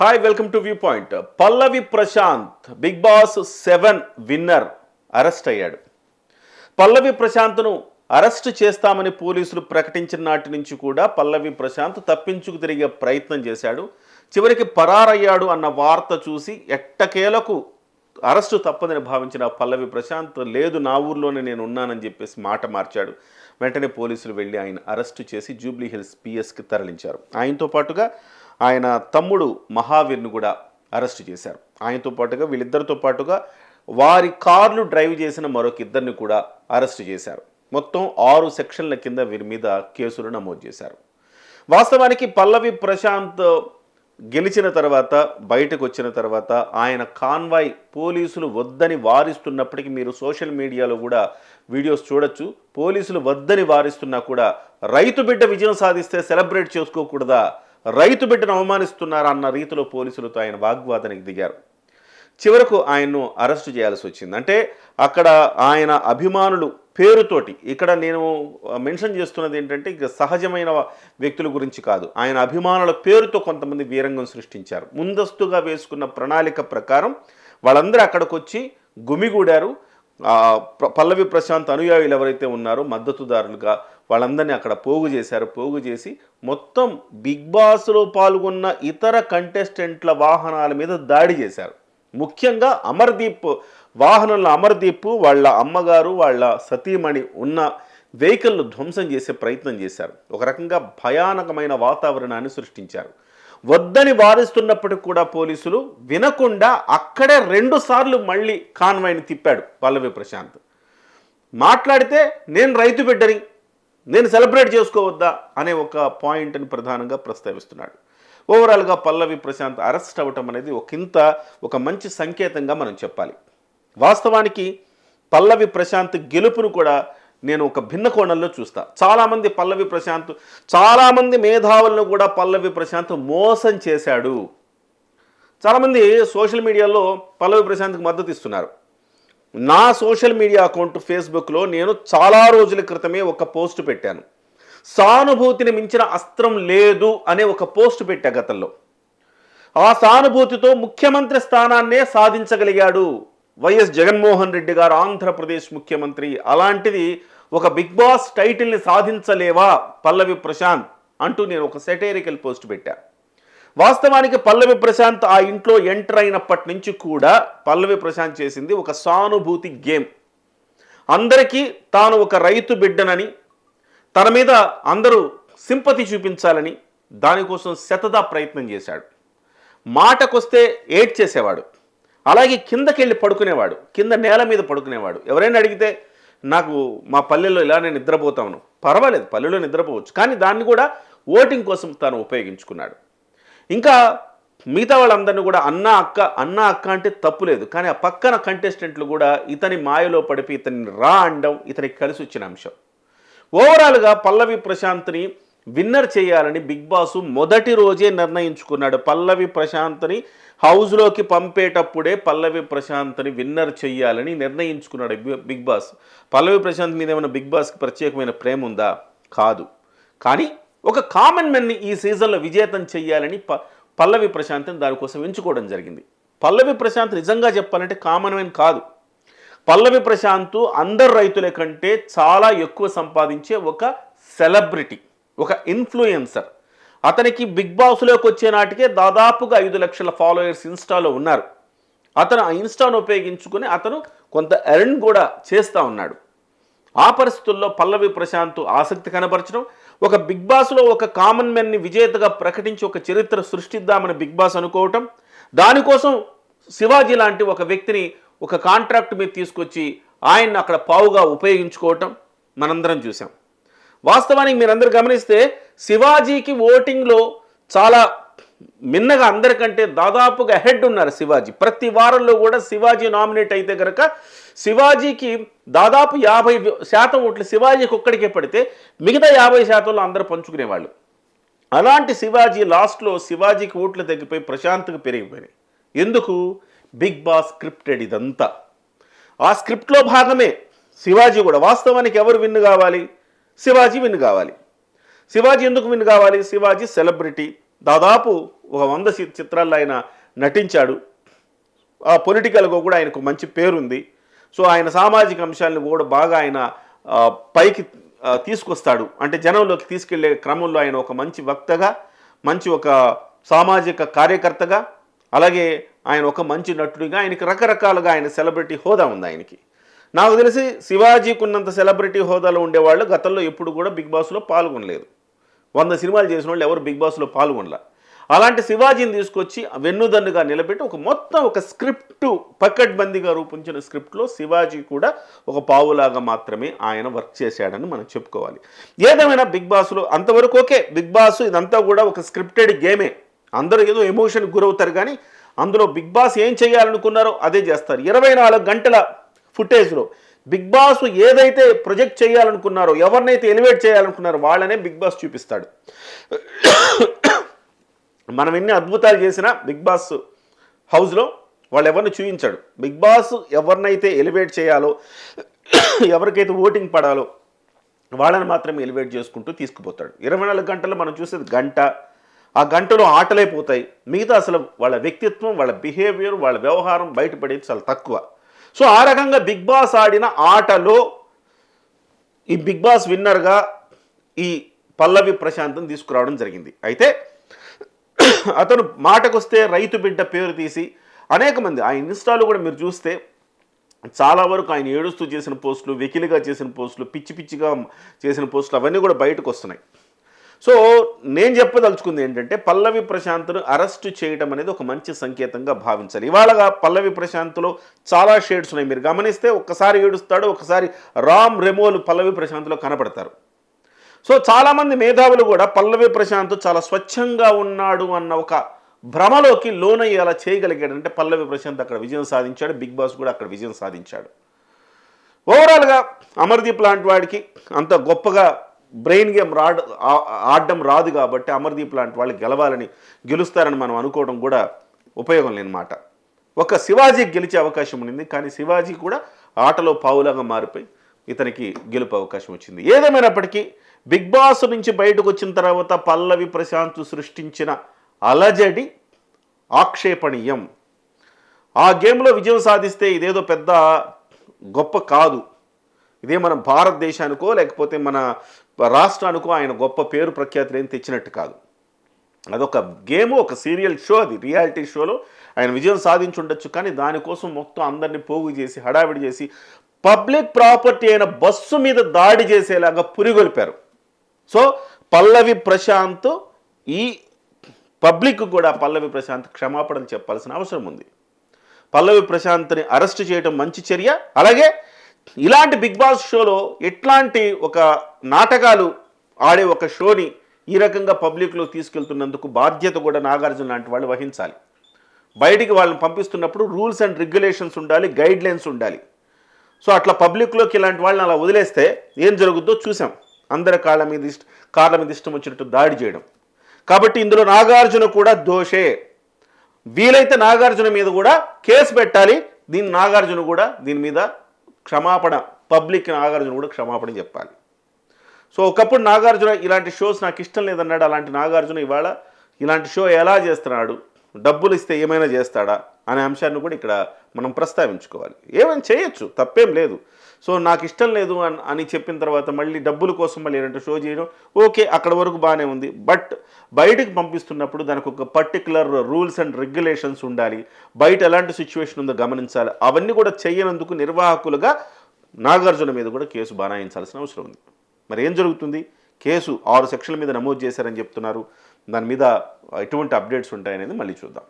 Hi welcome to view point Pallavi Prashant Bigg Boss seven winner arrest అయ్యాడు. పల్లవి ప్రశాంత్ను arrest చేస్తామని పోలీసులు ప్రకటించిన నాటి నుంచి కూడా పల్లవి ప్రశాంత్ తప్పించుకు తిరిగే ప్రయత్నం చేశాడు. చివరికి పరారయ్యాడు అన్న వార్త చూసి ఎట్టకేలకు అరెస్టు తప్పదని భావించిన పల్లవి ప్రశాంత్ లేదు నా ఊర్లోనే నేను ఉన్నానని చెప్పేసి మాట మార్చాడు. వెంటనే పోలీసులు వెళ్ళి ఆయన అరెస్టు చేసి జూబ్లీ హిల్స్ పిఎస్కి తరలించారు. ఆయనతో పాటుగా ఆయన తమ్ముడు మహావీర్ను కూడా అరెస్ట్ చేశారు. ఆయనతో పాటుగా వీళ్ళిద్దరితో పాటుగా వారి కార్లు డ్రైవ్ చేసిన మరొక ఇద్దరిని కూడా అరెస్ట్ చేశారు. మొత్తం ఆరు సెక్షన్ల కింద వీరి మీద కేసులు నమోదు చేశారు. వాస్తవానికి పల్లవి ప్రశాంత్ గెలిచిన తర్వాత బయటకు వచ్చిన తర్వాత ఆయన కాన్వాయ్ పోలీసులు వద్దని వారిస్తున్నప్పటికీ మీరు సోషల్ మీడియాలో కూడా వీడియోస్ చూడొచ్చు. పోలీసులు వద్దని వారిస్తున్నా కూడా రైతు బిడ్డ విజయం సాధిస్తే సెలబ్రేట్ చేసుకోకూడదా? రైతు బిడ్డను అవమానిస్తున్నారా అన్న రీతిలో పోలీసులతో ఆయన వాగ్వాదానికి దిగారు. చివరకు ఆయన్ను అరెస్టు చేయాల్సి వచ్చింది. అంటే అక్కడ ఆయన అభిమానులు పేరుతోటి ఇక్కడ నేను మెన్షన్ చేస్తున్నది ఏంటంటే ఇక సహజమైన వ్యక్తుల గురించి కాదు. ఆయన అభిమానుల పేరుతో కొంతమంది వీరంగం సృష్టించారు. ముందస్తుగా వేసుకున్న ప్రణాళిక ప్రకారం వాళ్ళందరూ అక్కడికి వచ్చి గుమిగూడారు పల్లవి ప్రశాంత్ అనుయాయులు ఎవరైతే ఉన్నారో మద్దతుదారులుగా వాళ్ళందరినీ అక్కడ పోగు చేశారు. పోగు చేసి మొత్తం బిగ్ బాస్లో పాల్గొన్న ఇతర కంటెస్టెంట్ల వాహనాల మీద దాడి చేశారు. ముఖ్యంగా అమర్దీప్ వాహనంలో అమర్దీప్ వాళ్ళ అమ్మగారు వాళ్ళ సతీమణి ఉన్న వెహికల్ను ధ్వంసం చేసే ప్రయత్నం చేశారు. ఒక రకంగా భయానకమైన వాతావరణాన్ని సృష్టించారు. వద్దని వారిస్తున్నప్పటికి కూడా పోలీసులు వినకుండా అక్కడే రెండు సార్లు మళ్ళీ కాన్వాయ్ని తిప్పాడు పల్లవి ప్రశాంత్. మాట్లాడితే నేను రైతు బిడ్డని నేను సెలబ్రేట్ చేసుకోవద్దా అనే ఒక పాయింట్ని ప్రధానంగా ప్రస్తావిస్తున్నాడు. ఓవరాల్గా పల్లవి ప్రశాంత్ అరెస్ట్ అవ్వటం అనేది ఒకంత ఒక మంచి సంకేతంగా మనం చెప్పాలి. వాస్తవానికి పల్లవి ప్రశాంత్ గెలుపును కూడా నేను ఒక భిన్న కోణంలో చూస్తా. చాలామంది పల్లవి ప్రశాంత్ చాలామంది మేధావులను కూడా పల్లవి ప్రశాంత్ మోసం చేశాడు. చాలామంది సోషల్ మీడియాలో పల్లవి ప్రశాంత్కి మద్దతు ఇస్తున్నారు. నా సోషల్ మీడియా అకౌంట్ ఫేస్బుక్లో నేను చాలా రోజుల క్రితమే ఒక పోస్ట్ పెట్టాను. సానుభూతిని మించిన అస్త్రం లేదు అనే ఒక పోస్ట్ పెట్టా గతంలో. ఆ సానుభూతితో ముఖ్యమంత్రి స్థానాన్నే సాధించగలిగాడు వైఎస్ జగన్మోహన్ రెడ్డి గారు ఆంధ్రప్రదేశ్ ముఖ్యమంత్రి. అలాంటిది ఒక బిగ్ బాస్ టైటిల్ని సాధించలేవా పల్లవి ప్రశాంత్ అంటూ నేను ఒక సెటైరికల్ పోస్ట్ పెట్టా. వాస్తవానికి పల్లవి ప్రశాంత్ ఆ ఇంట్లో ఎంటర్ అయినప్పటి నుంచి కూడా పల్లవి ప్రశాంత్ చేసింది ఒక సానుభూతి గేమ్. అందరికీ తాను ఒక రైతు బిడ్డనని తన మీద అందరూ సింపతి చూపించాలని దానికోసం శతదా ప్రయత్నం చేశాడు. మాటకొస్తే ఏడ్ చేసేవాడు అలాగే కిందకెళ్ళి పడుకునేవాడు. కింద నేల మీద పడుకునేవాడు. ఎవరైనా అడిగితే నాకు మా పల్లెల్లో నేను నిద్రపోతాను పర్వాలేదు పల్లెలో నిద్రపోవచ్చు. కానీ దాన్ని కూడా ఓటింగ్ కోసం తాను ఉపయోగించుకున్నాడు. ఇంకా మిగతా వాళ్ళందరినీ కూడా అన్న అక్క అన్న అక్క అంటే తప్పు లేదు. కానీ ఆ పక్కన కంటెస్టెంట్లు కూడా ఇతని మాయలో పడిపి ఇతని రా అండం ఇతనికి కలిసి వచ్చిన అంశం. ఓవరాల్గా పల్లవి ప్రశాంత్ని విన్నర్ చేయాలని బిగ్ బాస్ మొదటి రోజే నిర్ణయించుకున్నాడు. పల్లవి ప్రశాంత్ని హౌస్లోకి పంపేటప్పుడే పల్లవి ప్రశాంత్ని విన్నర్ చేయాలని నిర్ణయించుకున్నాడు బిగ్ బాస్. పల్లవి ప్రశాంత్ మీద ఏమైనా బిగ్ బాస్కి ప్రత్యేకమైన ప్రేమ ఉందా? కాదు. కానీ ఒక కామన్ మెన్ని ఈ సీజన్లో విజేతం చేయాలని ప పల్లవి ప్రశాంత్ని దానికోసం ఎంచుకోవడం జరిగింది. పల్లవి ప్రశాంత్ నిజంగా చెప్పాలంటే కామన్ మెన్ కాదు. పల్లవి ప్రశాంత్ అందరు రైతుల కంటే చాలా ఎక్కువ సంపాదించే ఒక సెలబ్రిటీ ఒక ఇన్ఫ్లుయెన్సర్ అతనికి బిగ్ బాస్లోకి వచ్చే నాటికే దాదాపుగా ఐదు లక్షల ఫాలోయర్స్ ఇన్స్టాలో ఉన్నారు. అతను ఆ ఇన్స్టాను ఉపయోగించుకుని అతను కొంత ఎర్న్ కూడా చేస్తూ ఉన్నాడు. ఆ పరిస్థితుల్లో పల్లవి ప్రశాంత్ ఆసక్తి కనబరచడం ఒక బిగ్ బాస్లో ఒక కామన్ మ్యాన్ని విజేతగా ప్రకటించి ఒక చరిత్ర సృష్టిద్దామని బిగ్ బాస్ అనుకోవటం దానికోసం శివాజీ లాంటి ఒక వ్యక్తిని ఒక కాంట్రాక్ట్ మీద తీసుకొచ్చి ఆయన్ని అక్కడ పావుగా ఉపయోగించుకోవటం మనందరం చూసాం వాస్తవానికి మీరందరూ గమనిస్తే శివాజీకి ఓటింగ్లో చాలా మిన్నగా అందరికంటే దాదాపుగా హెడ్ ఉన్నారు శివాజీ. ప్రతి వారంలో కూడా శివాజీ నామినేట్ అయితే కనుక శివాజీకి దాదాపు యాభై శాతం ఓట్లు శివాజీకి ఒక్కడికే పడితే మిగతా యాభై శాతంలో అందరూ పంచుకునేవాళ్ళు. అలాంటి శివాజీ లాస్ట్లో శివాజీకి ఓట్లు తగ్గిపోయి ప్రశాంత్కి పెరిగిపోయినాయి. ఎందుకు? బిగ్ బాస్ స్క్రిప్టెడ్ ఇదంతా. ఆ స్క్రిప్ట్లో భాగమే శివాజీ కూడా. వాస్తవానికి ఎవరు విన్ కావాలి? శివాజీ విన్ కావాలి. శివాజీ ఎందుకు విన్ కావాలి? శివాజీ సెలబ్రిటీ. దాదాపు ఒక వంద చిత్రాల్లో ఆయన నటించాడు. ఆ పొలిటికల్గా కూడా ఆయనకు మంచి పేరుంది. సో ఆయన సామాజిక అంశాలను కూడా బాగా ఆయన పైకి తీసుకొస్తాడు. అంటే జనంలోకి తీసుకెళ్ళే క్రమంలో ఆయన ఒక మంచి వక్తగా మంచి ఒక సామాజిక కార్యకర్తగా అలాగే ఆయన ఒక మంచి నటుడిగా ఆయనకి రకరకాలుగా ఆయన సెలబ్రిటీ హోదా ఉంది ఆయనకి. నాకు తెలిసి శివాజీకి ఉన్నంత సెలబ్రిటీ హోదాలో ఉండేవాళ్ళు గతంలో ఎప్పుడు కూడా బిగ్ బాస్లో పాల్గొనలేదు. వంద సినిమాలు చేసిన వాళ్ళు ఎవరు బిగ్ బాస్లో పాల్గొనలా. అలాంటి శివాజీని తీసుకొచ్చి వెన్నుదన్నుగా నిలబెట్టి ఒక మొత్తం ఒక స్క్రిప్ట్ పకడ్బందీగా రూపొందించిన స్క్రిప్ట్లో శివాజీ కూడా ఒక పావులాగా మాత్రమే ఆయన వర్క్ చేశాడని మనం చెప్పుకోవాలి. ఏదేమైనా బిగ్ బాస్లో అంతవరకు ఓకే బిగ్ బాస్ ఇదంతా కూడా ఒక స్క్రిప్టెడ్ గేమే. అందరూ ఏదో ఎమోషన్ గురవుతారు కానీ అందులో బిగ్ బాస్ ఏం చేయాలనుకున్నారో అదే చేస్తారు. ఇరవై నాలుగు గంటల ఫుటేజ్లో బిగ్ బాస్ ఏదైతే ప్రొజెక్ట్ చేయాలనుకున్నారో ఎవరినైతే ఎలివేట్ చేయాలనుకున్నారో వాళ్ళనే బిగ్ బాస్ చూపిస్తాడు. మనం ఎన్ని అద్భుతాలు చేసినా బిగ్ బాస్ హౌస్లో వాళ్ళు ఎవరిని చూపించాడు. బిగ్ బాస్ ఎవరినైతే ఎలివేట్ చేయాలో ఎవరికైతే ఓటింగ్ పడాలో వాళ్ళని మాత్రమే ఎలివేట్ చేసుకుంటూ తీసుకుపోతాడు. ఇరవై నాలుగు గంటలు మనం చూసేది గంట. ఆ గంటలో ఆటలైపోతాయి మిగతా అసలు వాళ్ళ వ్యక్తిత్వం వాళ్ళ బిహేవియర్ వాళ్ళ వ్యవహారం బయటపడేది చాలా తక్కువ. సో ఆ రకంగా బిగ్ బాస్ ఆడిన ఆటలో ఈ బిగ్ బాస్ విన్నర్గా ఈ పల్లవి ప్రశాంతం తీసుకురావడం జరిగింది. అయితే అతను మాటకొస్తే రైతు బిడ్డ పేరు తీసి అనేక మంది ఆ ఇన్స్టాలో కూడా మీరు చూస్తే చాలా వరకు ఆయన ఏడుస్తూ చేసిన పోస్టులు వెకిలిగా చేసిన పోస్టులు పిచ్చి పిచ్చిగా చేసిన పోస్టులు అవన్నీ కూడా బయటకు వస్తున్నాయి. సో నేను చెప్పదలుచుకుంది ఏంటంటే పల్లవి ప్రశాంత్ను అరెస్ట్ చేయడం అనేది ఒక మంచి సంకేతంగా భావించాలి. ఇవాళగా పల్లవి ప్రశాంత్లో చాలా షేడ్స్ ఉన్నాయి. మీరు గమనిస్తే ఒక్కసారి ఏడుస్తాడు ఒకసారి రామ్ రెమోలు పల్లవి ప్రశాంత్లో కనపడతారు. సో చాలామంది మేధావులు కూడా పల్లవి ప్రశాంత్ చాలా స్వచ్ఛంగా ఉన్నాడు అన్న ఒక భ్రమలోకి లోనయ్యేలా చేయగలిగాడంటే పల్లవి ప్రశాంత్ అక్కడ విజయం సాధించాడు బిగ్ బాస్ కూడా అక్కడ విజయం సాధించాడు. ఓవరాల్గా అమర్దీప్ లాంటి వాడికి అంత గొప్పగా బ్రెయిన్ గేమ్ రాడ్ ఆడడం రాదు కాబట్టి అమర్దీప్ లాంటి వాళ్ళు గెలవాలని గెలుస్తారని మనం అనుకోవడం కూడా ఉపయోగం లేనమాట. ఒక శివాజీకి గెలిచే అవకాశం ఉండింది కానీ శివాజీ కూడా ఆటలో పావులాగా మారిపోయి ఇతనికి గెలుపు అవకాశం వచ్చింది. ఏదేమైనప్పటికీ బిగ్ బాస్ నుంచి బయటకు వచ్చిన తర్వాత పల్లవి ప్రశాంత్ సృష్టించిన అలజడి ఆక్షేపణీయం. ఆ గేమ్లో విజయం సాధిస్తే ఇదేదో పెద్ద గొప్ప కాదు. ఇదే మన భారతదేశానికో లేకపోతే మన రాష్ట్రానికో ఆయన గొప్ప పేరు ప్రఖ్యాతులు ఏం తెచ్చినట్టు కాదు. అదొక గేమ్ ఒక సీరియల్ షో అది. రియాలిటీ షోలో ఆయన విజయం సాధించి ఉండొచ్చు కానీ దానికోసం మొత్తం అందరినీ పోగు చేసి హడావిడి చేసి పబ్లిక్ ప్రాపర్టీ అయిన బస్సు మీద దాడి చేసేలాగా పురిగొల్పారు. సో పల్లవి ప్రశాంత్ ఈ పబ్లిక్ కూడా పల్లవి ప్రశాంత్ క్షమాపణలు చెప్పాల్సిన అవసరం ఉంది. పల్లవి ప్రశాంత్ని అరెస్ట్ చేయడం మంచి చర్య. అలాగే ఇలాంటి బిగ్ బాస్ షోలో ఎట్లాంటి ఒక నాటకాలు ఆడే ఒక షోని ఈ రకంగా పబ్లిక్లో తీసుకెళ్తున్నందుకు బాధ్యత కూడా నాగార్జున లాంటి వాళ్ళు వహించాలి. బయటికి వాళ్ళని పంపిస్తున్నప్పుడు రూల్స్ అండ్ రెగ్యులేషన్స్ ఉండాలి గైడ్ లైన్స్ ఉండాలి. సో అట్లా పబ్లిక్లోకి ఇలాంటి వాళ్ళని అలా వదిలేస్తే ఏం జరుగుద్దో చూసాం. అందరి కాళ్ళ మీద ఇష్ట కాళ్ళ మీద ఇష్టం వచ్చినట్టు దాడి చేయడం. కాబట్టి ఇందులో నాగార్జున కూడా దోషే. వీలైతే నాగార్జున మీద కూడా కేసు పెట్టాలి దీని నాగార్జున కూడా దీని మీద క్షమాపణ పబ్లిక్ నాగార్జున కూడా క్షమాపణ చెప్పాలి. సో ఒకప్పుడు నాగార్జున ఇలాంటి షోస్ నాకు ఇష్టం లేదన్నాడు అలాంటి నాగార్జున ఇవాళ ఇలాంటి షో ఎలా చేస్తున్నాడు డబ్బులు ఇస్తే ఏమైనా చేస్తాడా అనే అంశాన్ని కూడా ఇక్కడ మనం ప్రస్తావించుకోవాలి. ఏమైనా చేయొచ్చు తప్పేం లేదు. సో నాకు ఇష్టం లేదు అని అని చెప్పిన తర్వాత మళ్ళీ డబ్బుల కోసం మళ్ళీ ఏంటంటే షో చేయడం ఓకే అక్కడ వరకు బాగానే ఉంది. బట్ బయటకు పంపిస్తున్నప్పుడు దానికి ఒక పర్టికులర్ రూల్స్ అండ్ రెగ్యులేషన్స్ ఉండాలి. బయట ఎలాంటి సిచ్యువేషన్ ఉందో గమనించాలి. అవన్నీ కూడా చేయనందుకు నిర్వాహకులుగా నాగార్జున మీద కూడా కేసు బనాయించాల్సిన అవసరం ఉంది. మరి ఏం జరుగుతుంది? కేసు ఆరు సెక్షన్ల మీద నమోదు చేశారని చెప్తున్నారు. దాని మీద ఎటువంటి అప్డేట్స్ ఉంటాయనేది మళ్ళీ చూద్దాం.